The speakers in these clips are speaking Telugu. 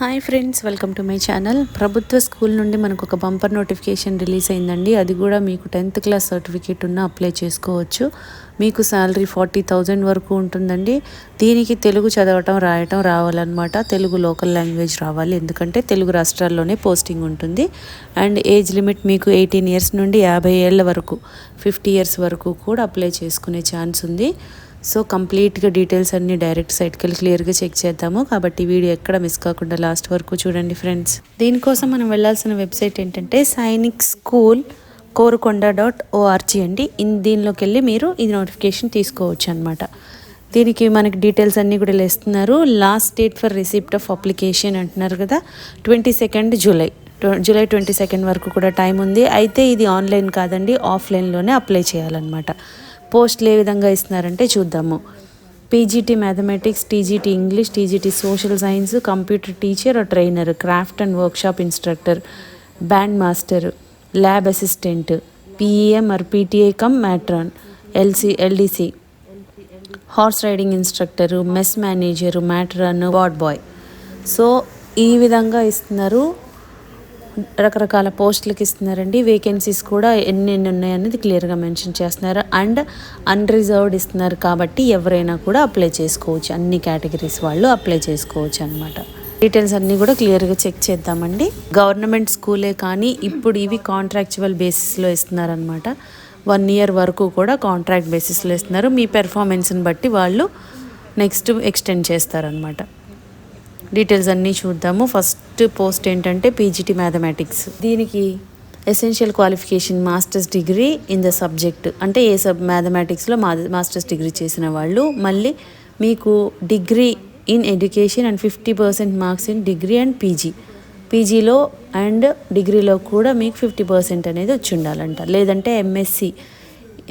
Hi friends welcome to my channel ప్రభుత్వ స్కూల్ నుండి మనకు ఒక బంపర్ నోటిఫికేషన్ రిలీజ్ అయిందండి. అది కూడా మీకు టెన్త్ క్లాస్ సర్టిఫికేట్ ఉన్న అప్లై చేసుకోవచ్చు. మీకు శాలరీ ఫార్టీ థౌజండ్ వరకు ఉంటుందండి. దీనికి తెలుగు చదవటం రాయటం రావాలన్నమాట. తెలుగు లోకల్ లాంగ్వేజ్ రావాలి. ఎందుకంటే తెలుగు రాష్ట్రాల్లోనే పోస్టింగ్ ఉంటుంది. అండ్ ఏజ్ లిమిట్ మీకు ఎయిటీన్ ఇయర్స్ నుండి యాభై ఏళ్ళ వరకు ఫిఫ్టీ ఇయర్స్ వరకు కూడా అప్లై చేసుకునే ఛాన్స్ ఉంది. సో కంప్లీట్గా డీటెయిల్స్ అన్ని డైరెక్ట్ సైట్కి వెళ్ళి క్లియర్గా చెక్ చేద్దాము. కాబట్టి వీడియో ఎక్కడ మిస్ కాకుండా లాస్ట్ వరకు చూడండి ఫ్రెండ్స్. దీనికోసం మనం వెళ్ళాల్సిన వెబ్సైట్ ఏంటంటే Sainik school Korukonda dot ORG అండి. ఇన్ దీనిలోకి వెళ్ళి మీరు ఈ నోటిఫికేషన్ తీసుకోవచ్చు అనమాట దీనికి మనకి డీటెయిల్స్ అన్నీ కూడా ఇస్తున్నారు last date for receipt of application అంటున్నారు కదా twenty second July. July twenty second వరకు కూడా టైం ఉంది. అయితే ఇది ఆన్లైన్ కాదండి ఆఫ్లైన్లోనే అప్లై చేయాలన్నమాట. పోస్టులు ఏ విధంగా ఇస్తున్నారంటే చూద్దాము. PGT mathematics TGT English TGT social science computer teacher trainer craft and workshop instructor band master lab assistant PEM or PTA cum matron LC LDC. Horse riding instructor mess manager matron ward boy. So ఈ విధంగా ఇస్తున్నారు రకరకాల పోస్టులకు ఇస్తున్నారండి. వేకెన్సీస్ కూడా ఎన్ని ఎన్ని ఉన్నాయనేది క్లియర్గా మెన్షన్ చేస్తున్నారు. అండ్ అన్రిజర్వ్డ్ ఇస్తున్నారు కాబట్టి ఎవరైనా కూడా అప్లై చేసుకోవచ్చు. అన్ని కేటగిరీస్ వాళ్ళు అప్లై చేసుకోవచ్చు అనమాట డీటెయిల్స్ అన్నీ కూడా క్లియర్గా చెక్ చేద్దామండి. గవర్నమెంట్ స్కూలే కానీ ఇప్పుడు ఇవి కాంట్రాక్చువల్ బేసిస్లో ఇస్తున్నారనమాట వన్ ఇయర్ వరకు కూడా కాంట్రాక్ట్ బేసిస్లో ఇస్తున్నారు. మీ పెర్ఫార్మెన్స్ని బట్టి వాళ్ళు నెక్స్ట్ ఎక్స్టెండ్ చేస్తారనమాట డీటెయిల్స్ అన్నీ చూద్దాము. ఫస్ట్ పోస్ట్ ఏంటంటే పీజీటీ మ్యాథమెటిక్స్. దీనికి essential qualification masters degree in the subject అంటే ఏ సబ్ మ్యాథమెటిక్స్లో మా మాస్టర్స్ డిగ్రీ చేసిన వాళ్ళు. మళ్ళీ మీకు degree in education and fifty percent marks in degree and PG. పీజీలో అండ్ డిగ్రీలో కూడా మీకు ఫిఫ్టీ పర్సెంట్ అనేది వచ్చి ఉండాలంట. లేదంటే MSc.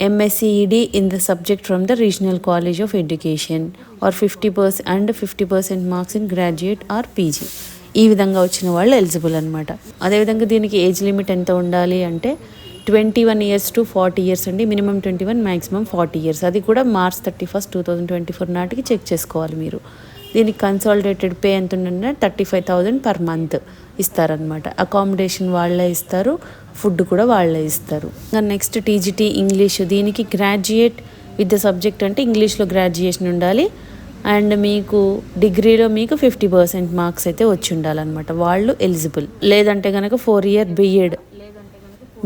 MSc Ed in the subject from the regional college of education or fifty percent and fifty percent marks in graduate or PG ఈ విధంగా వచ్చిన వాళ్ళు ఎలిజిబుల్ అనమాట అదేవిధంగా దీనికి ఏజ్ లిమిట్ ఎంత ఉండాలి అంటే twenty one years to forty years అండి. Minimum twenty one maximum forty years అది కూడా March thirty first two thousand twenty four నాటికి చెక్ చేసుకోవాలి మీరు. దీనికి కన్సాలిడేటెడ్ పే ఎంత ఉంటుందంటే thirty five thousand per month ఇస్తారనమాట అకామిడేషన్ వాళ్ళే ఇస్తారు ఫుడ్ కూడా వాళ్ళే ఇస్తారు. ఇంకా నెక్స్ట్ టీజీటీ ఇంగ్లీష్ దీనికి గ్రాడ్యుయేట్ విత్ ద సబ్జెక్ట్ అంటే ఇంగ్లీష్లో గ్రాడ్యుయేషన్ ఉండాలి. అండ్ మీకు డిగ్రీలో మీకు ఫిఫ్టీ పర్సెంట్ మార్క్స్ అయితే వచ్చి ఉండాలన్నమాట. వాళ్ళు ఎలిజిబుల్ లేదంటే కనుక ఫోర్ ఇయర్ బిఎడ్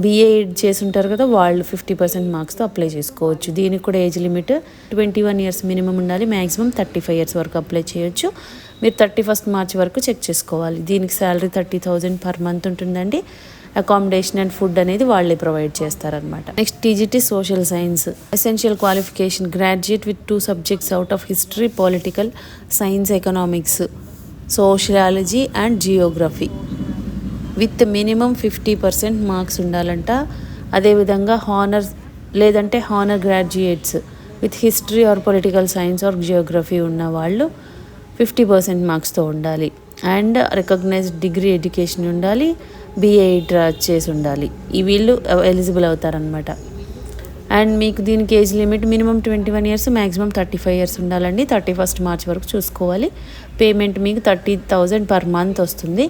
బీఏ చేసి ఉంటారు కదా వాళ్ళు ఫిఫ్టీ పర్సెంట్ మార్క్స్తో అప్లై చేసుకోవచ్చు. దీనికి కూడా age limit twenty one years minimum ఉండాలి మ్యాక్సిమం థర్టీ ఫైవ్ ఇయర్స్ వరకు అప్లై చేయొచ్చు. మీరు థర్టీ ఫస్ట్ మార్చ్ వరకు చెక్ చేసుకోవాలి. దీనికి salary thirty thousand per month ఉంటుందండి. అకామిడేషన్ అండ్ ఫుడ్ అనేది వాళ్ళే ప్రొవైడ్ చేస్తారనమాట next TGT social science essential qualification graduate with two subjects out of history political science economics sociology and geography with minimum fifty percent marks ఉండాలంట. అదేవిధంగా హానర్ లేదంటే honour graduates with history or political science or geography ఉన్న వాళ్ళు ఫిఫ్టీ పర్సెంట్ మార్క్స్తో ఉండాలి. అండ్ రికగ్నైజ్డ్ డిగ్రీ ఎడ్యుకేషన్ ఉండాలి బీఏ చేసి ఉండాలి. ఈ వీళ్ళు ఎలిజిబుల్ అవుతారనమాట అండ్ మీకు దీనికి age limit minimum twenty one years maximum thirty five years ఉండాలండి. థర్టీ ఫస్ట్ మార్చ్ వరకు చూసుకోవాలి. పేమెంట్ మీకు థర్టీ థౌజండ్ పర్ మంత్ వస్తుంది.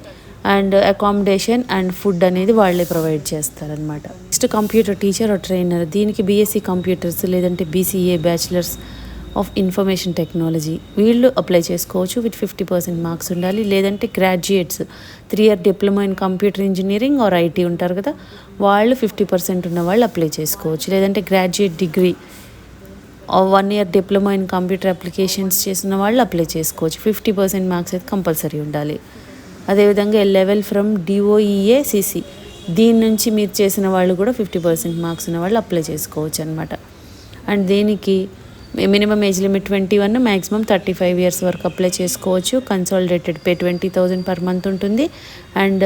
అండ్ అకామిడేషన్ అండ్ ఫుడ్ అనేది వాళ్ళే ప్రొవైడ్ చేస్తారనమాట నెక్స్ట్ కంప్యూటర్ టీచర్ ట్రైనర్ దీనికి బీఎస్సీ కంప్యూటర్స్ లేదంటే BCA bachelors of information technology వీళ్ళు అప్లై చేసుకోవచ్చు. విత్ ఫిఫ్టీ పర్సెంట్ మార్క్స్ ఉండాలి. లేదంటే graduates three year diploma in computer engineering or IT ఉంటారు కదా వాళ్ళు ఫిఫ్టీ పర్సెంట్ ఉన్న వాళ్ళు అప్లై చేసుకోవచ్చు. లేదంటే graduate degree one year diploma in computer applications చేసిన వాళ్ళు అప్లై చేసుకోవచ్చు. ఫిఫ్టీ పర్సెంట్ మార్క్స్ అయితే కంపల్సరీ ఉండాలి. అదేవిధంగా లెవెల్ ఫ్రమ్ డిఓఈఏ సిసి దీని నుంచి మీరు చేసిన వాళ్ళు కూడా ఫిఫ్టీ పర్సెంట్ మార్క్స్ ఉన్న వాళ్ళు అప్లై చేసుకోవచ్చు అనమాట అండ్ దీనికి minimum age limit twenty one maximum thirty five years వరకు అప్లై చేసుకోవచ్చు. Consolidated pay twenty thousand per month ఉంటుంది. అండ్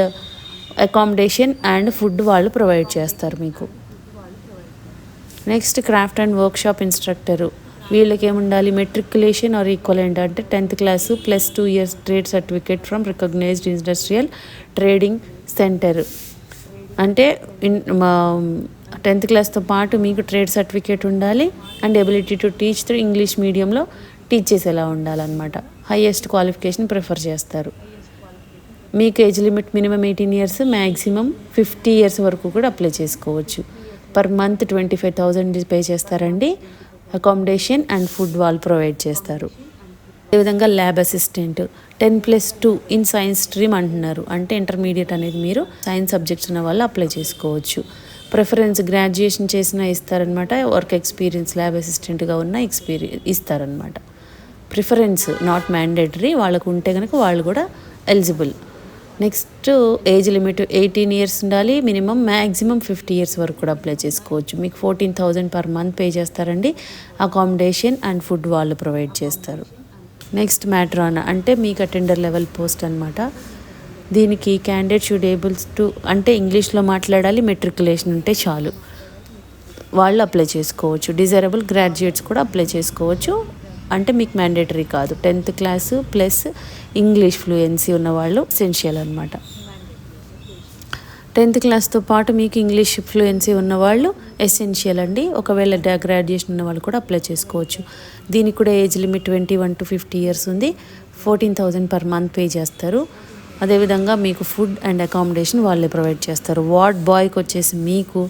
అకామిడేషన్ అండ్ ఫుడ్ వాళ్ళు ప్రొవైడ్ చేస్తారు మీకు. Next craft and workshop instructor. వీళ్ళకి ఏముండాలి మెట్రికులేషన్ ఆర్ ఈక్వలెంట్ అంటే tenth class plus two years trade certificate from recognized industrial trading center అంటే టెన్త్ క్లాస్తో పాటు మీకు ట్రేడ్ సర్టిఫికేట్ ఉండాలి and ability to teach through English మీడియంలో టీచ్ చేసేలా ఉండాలన్నమాట. హయ్యెస్ట్ క్వాలిఫికేషన్ ప్రిఫర్ చేస్తారు. మీకు age limit minimum eighteen years maximum fifty years వరకు కూడా అప్లై చేసుకోవచ్చు. Per month twenty five thousand pay చేస్తారండి. అకామిడేషన్ అండ్ ఫుడ్ వాళ్ళు ప్రొవైడ్ చేస్తారు. అదేవిధంగా lab assistant ten plus two in science stream అంటున్నారు. అంటే ఇంటర్మీడియట్ అనేది మీరు సైన్స్ సబ్జెక్ట్స్ ఉన్న వాళ్ళు అప్లై చేసుకోవచ్చు. ప్రిఫరెన్స్ గ్రాడ్యుయేషన్ చేసినా ఇస్తారనమాట వర్క్ ఎక్స్పీరియన్స్ ల్యాబ్ అసిస్టెంట్గా ఉన్న ఎక్స్పీరియన్స్ ఇస్తారనమాట ప్రిఫరెన్స్ నాట్ మ్యాండేటరీ వాళ్ళకు ఉంటే కనుక వాళ్ళు కూడా eligible next age limit eighteen years ఉండాలి మినిమం మ్యాక్సిమం ఫిఫ్టీ ఇయర్స్ వరకు కూడా అప్లై చేసుకోవచ్చు. మీకు fourteen thousand per month pay చేస్తారండి. అకామిడేషన్ అండ్ ఫుడ్ వాళ్ళు ప్రొవైడ్ చేస్తారు. నెక్స్ట్ మ్యాట్రాన్ అంటే మీకు అటెండర్ లెవెల్ పోస్ట్ అనమాట దీనికి క్యాండిడేట్ షుడ్ ఏబుల్స్ టు అంటే ఇంగ్లీష్లో మాట్లాడాలి మెట్రికులేషన్ ఉంటే చాలు. వాళ్ళు అప్లై చేసుకోవచ్చు. డిజైరబుల్ గ్రాడ్యుయేట్స్ కూడా అప్లై చేసుకోవచ్చు. అంటే మీకు మ్యాండేటరీ కాదు. Tenth class plus English fluency ఉన్న వాళ్ళు ఎసెన్షియల్ అనమాట టెన్త్ క్లాస్తో పాటు మీకు ఇంగ్లీష్ ఫ్లూయెన్సీ ఉన్నవాళ్ళు ఎసెన్షియల్ అండి. ఒకవేళ గ్రాడ్యుయేషన్ ఉన్న వాళ్ళు కూడా అప్లై చేసుకోవచ్చు. దీనికి కూడా age limit twenty one to fifty years ఉంది. Fourteen thousand per month pay చేస్తారు. అదేవిధంగా మీకు ఫుడ్ అండ్ అకామిడేషన్ వాళ్ళే ప్రొవైడ్ చేస్తారు. వార్డ్ బాయ్కి వచ్చేసి మీకు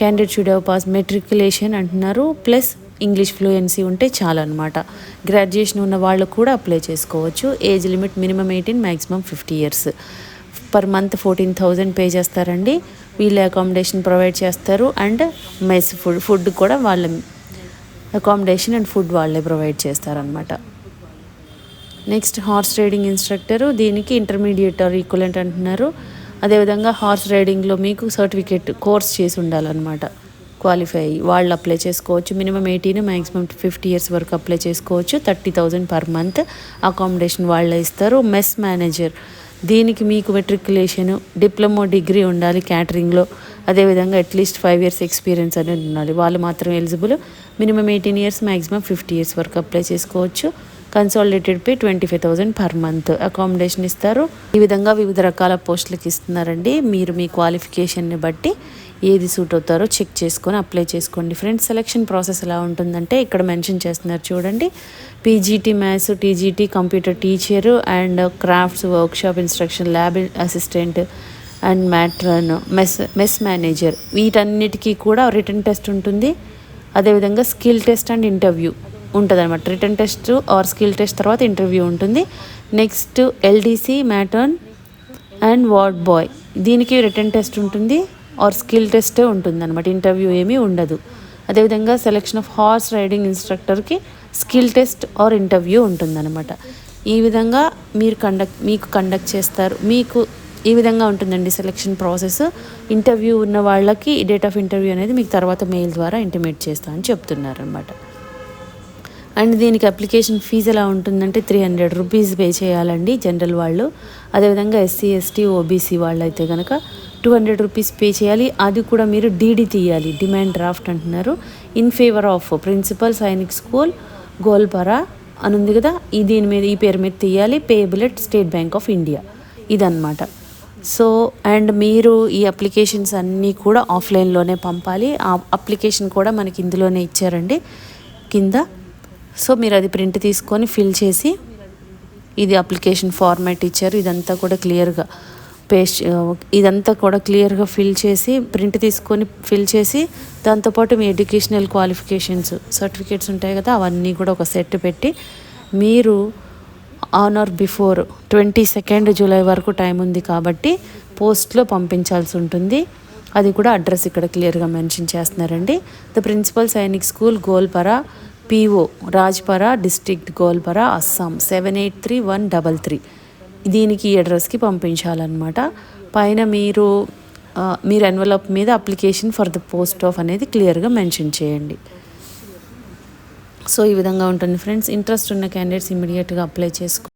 candidate should have pass matriculation అంటున్నారు. ప్లస్ ఇంగ్లీష్ ఫ్లూయెన్సీ ఉంటే చాలా అనమాట గ్రాడ్యుయేషన్ ఉన్న వాళ్ళు కూడా అప్లై చేసుకోవచ్చు. Age limit minimum eighteen maximum fifty years per month fourteen thousand pay చేస్తారండి. వీళ్ళు అకామిడేషన్ ప్రొవైడ్ చేస్తారు. అండ్ మెస్ ఫుడ్ ఫుడ్ కూడా వాళ్ళ అకామిడేషన్ అండ్ ఫుడ్ వాళ్ళే ప్రొవైడ్ చేస్తారనమాట నెక్స్ట్ హార్స్ రైడింగ్ ఇన్స్ట్రక్టరు దీనికి ఇంటర్మీడియట్ ఆర్ ఈక్వలెంట్ అంటున్నారు. అదేవిధంగా హార్స్ రైడింగ్లో మీకు సర్టిఫికేట్ కోర్స్ చేసి ఉండాలన్నమాట. క్వాలిఫై అయ్యి వాళ్ళు అప్లై చేసుకోవచ్చు. Minimum eighteen maximum fifty years వరకు అప్లై చేసుకోవచ్చు. Thirty thousand per month accommodation వాళ్ళే ఇస్తారు. మెస్ మేనేజర్ దీనికి మీకు మెట్రికులేషన్ డిప్లొమా డిగ్రీ ఉండాలి. క్యాటరింగ్లో అదేవిధంగా అట్లీస్ట్ ఫైవ్ ఇయర్స్ ఎక్స్పీరియన్స్ అనేది ఉండాలి. వాళ్ళు మాత్రం eligible minimum eighteen years maximum fifty years వరకు అప్లై చేసుకోవచ్చు. Consolidated pay twenty five thousand per month accommodation ఇస్తారు. ఈ విధంగా వివిధ రకాల పోస్టులకు ఇస్తున్నారండి. మీరు మీ క్వాలిఫికేషన్ని బట్టి ఏది సూట్ అవుతారో చెక్ చేసుకొని అప్లై చేసుకోండి. ఫ్రెండ్స్ సెలక్షన్ ప్రాసెస్ ఎలా ఉంటుందంటే ఇక్కడ మెన్షన్ చేస్తున్నారు చూడండి. PGT maths TGT computer teacher and crafts workshop instruction lab assistant and matron mess mess manager వీటన్నిటికీ కూడా రిటర్న్ టెస్ట్ ఉంటుంది. అదేవిధంగా స్కిల్ టెస్ట్ అండ్ ఇంటర్వ్యూ. ఉంటుంది అనమాట return test or skill test తర్వాత ఇంటర్వ్యూ ఉంటుంది. Next LDC matron and ward boy దీనికి రిటర్న్ టెస్ట్ ఉంటుంది ఆర్ స్కిల్ టెస్టే ఉంటుంది అనమాట ఇంటర్వ్యూ ఏమీ ఉండదు. అదేవిధంగా సెలెక్షన్ ఆఫ్ హార్స్ రైడింగ్ ఇన్స్ట్రక్టర్కి స్కిల్ టెస్ట్ ఆర్ ఇంటర్వ్యూ ఉంటుందన్నమాట. ఈ విధంగా మీరు కండక్ట్ మీకు కండక్ట్ చేస్తారు. మీకు ఈ విధంగా ఉంటుందండి సెలెక్షన్ ప్రాసెస్ ఇంటర్వ్యూ ఉన్న వాళ్ళకి డేట్ ఆఫ్ ఇంటర్వ్యూ అనేది మీకు తర్వాత మెయిల్ ద్వారా ఇంటిమేట్ చేస్తా అని చెప్తున్నారు అనమాట అండ్ దీనికి అప్లికేషన్ ఫీజు ఎలా ఉంటుందంటే త్రీ హండ్రెడ్ రూపీస్ పే చేయాలండి జనరల్ వాళ్ళు. అదేవిధంగా ఎస్సీ ఎస్టీ ఓబీసీ వాళ్ళు అయితే కనుక టూ హండ్రెడ్ రూపీస్ పే చేయాలి. అది కూడా మీరు డీడీ తీయాలి. డిమాండ్ డ్రాఫ్ట్ అంటున్నారు. In favour of principal Sainik school Goalpara అని ఉంది కదా ఈ దీని మీద ఈ పేరు మీద తీయాలి. Payable at State Bank of India ఇదన్నమాట. సో అండ్ మీరు ఈ అప్లికేషన్స్ అన్నీ కూడా ఆఫ్లైన్లోనే పంపాలి. ఆ అప్లికేషన్ కూడా మనకి ఇందులోనే ఇచ్చారండి. కింద సో మీరు అది ప్రింట్ తీసుకొని ఫిల్ చేసి ఇది అప్లికేషన్ ఫార్మాట్ ఇచ్చారు. ఇదంతా కూడా క్లియర్గా పేస్ట్ ఇదంతా కూడా క్లియర్గా ఫిల్ చేసి ప్రింట్ తీసుకొని ఫిల్ చేసి దాంతోపాటు మీ ఎడ్యుకేషనల్ క్వాలిఫికేషన్స్ సర్టిఫికేట్స్ ఉంటాయి కదా అవన్నీ కూడా ఒక సెట్ పెట్టి మీరు on or before twenty second July వరకు టైం ఉంది కాబట్టి పోస్ట్లో పంపించాల్సి ఉంటుంది. అది కూడా అడ్రస్ ఇక్కడ క్లియర్గా మెన్షన్ చేస్తున్నారండి. The principal Sainik school Goalpara PO Rajpara district Goalpara Assam. Seven eight three one double three. దీనికి ఈ అడ్రస్కి పంపించాలన్నమాట. పైన మీరు మీరు ఎన్వలప్ మీద application for the post of అనేది క్లియర్గా మెన్షన్ చేయండి. సో ఈ విధంగా ఉంటుంది ఫ్రెండ్స్ ఇంట్రెస్ట్ ఉన్న క్యాండిడేట్స్ ఇమీడియట్గా అప్లై చేసుకో